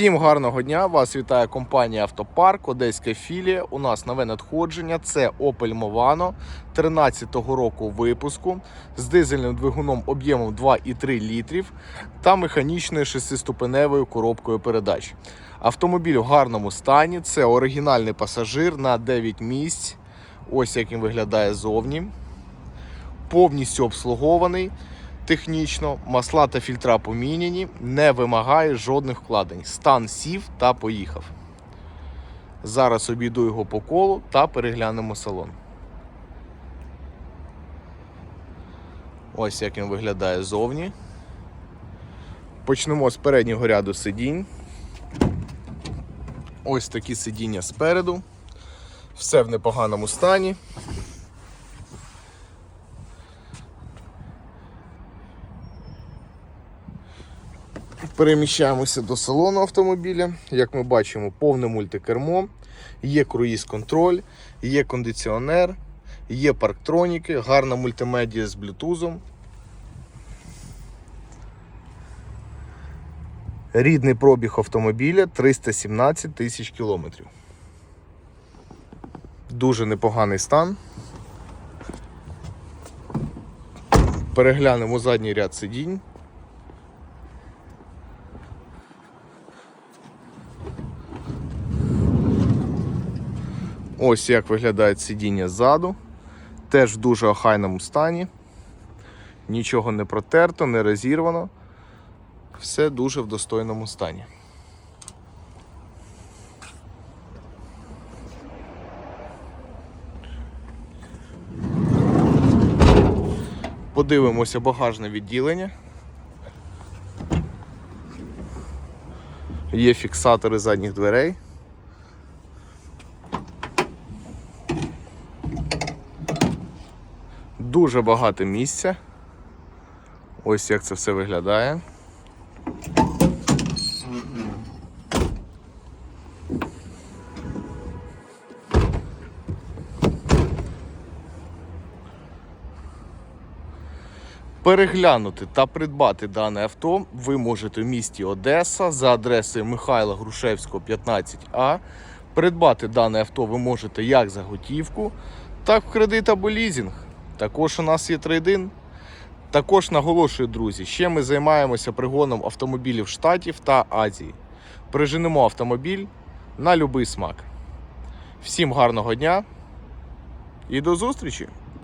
Всім гарного дня! Вас вітає компанія Автопарк, Одеська філія. У нас нове надходження. Це Opel Movano 13-го року випуску з дизельним двигуном об'ємом 2,3 літрів та механічною шестиступеневою коробкою передач. Автомобіль в гарному стані. Це оригінальний пасажир на 9 місць. Ось як він виглядає зовні. Повністю обслугований технічно, масла та фільтра поміняні, не вимагає жодних вкладень. Стан сів та поїхав. Зараз обійду його по колу та переглянемо салон. Ось як він виглядає зовні. Почнемо з переднього ряду сидінь. Ось такі сидіння спереду. Все в непоганому стані. Переміщаємося до салону автомобіля. Як ми бачимо, повне мультикермо, є круїз-контроль, є кондиціонер, є парктроніки, гарна мультимедія з блютузом. Рідний пробіг автомобіля 317 тисяч кілометрів. Дуже непоганий стан. Переглянемо задній ряд сидінь. Ось як виглядає сидіння ззаду. Теж в дуже охайному стані. Нічого не протерто, не розірвано. Все дуже в достойному стані. Подивимося багажне відділення. Є фіксатори задніх дверей. Дуже багато місця. Ось як це все виглядає. Переглянути та придбати дане авто ви можете в місті Одеса за адресою Михайла Грушевського, 15А. Придбати дане авто ви можете як за готівку, так в кредит або лізинг. Також у нас є трейдин. Також наголошую, друзі, ще ми займаємося пригоном автомобілів Штатів та Азії. Приженемо автомобіль на будь-який смак. Всім гарного дня і до зустрічі!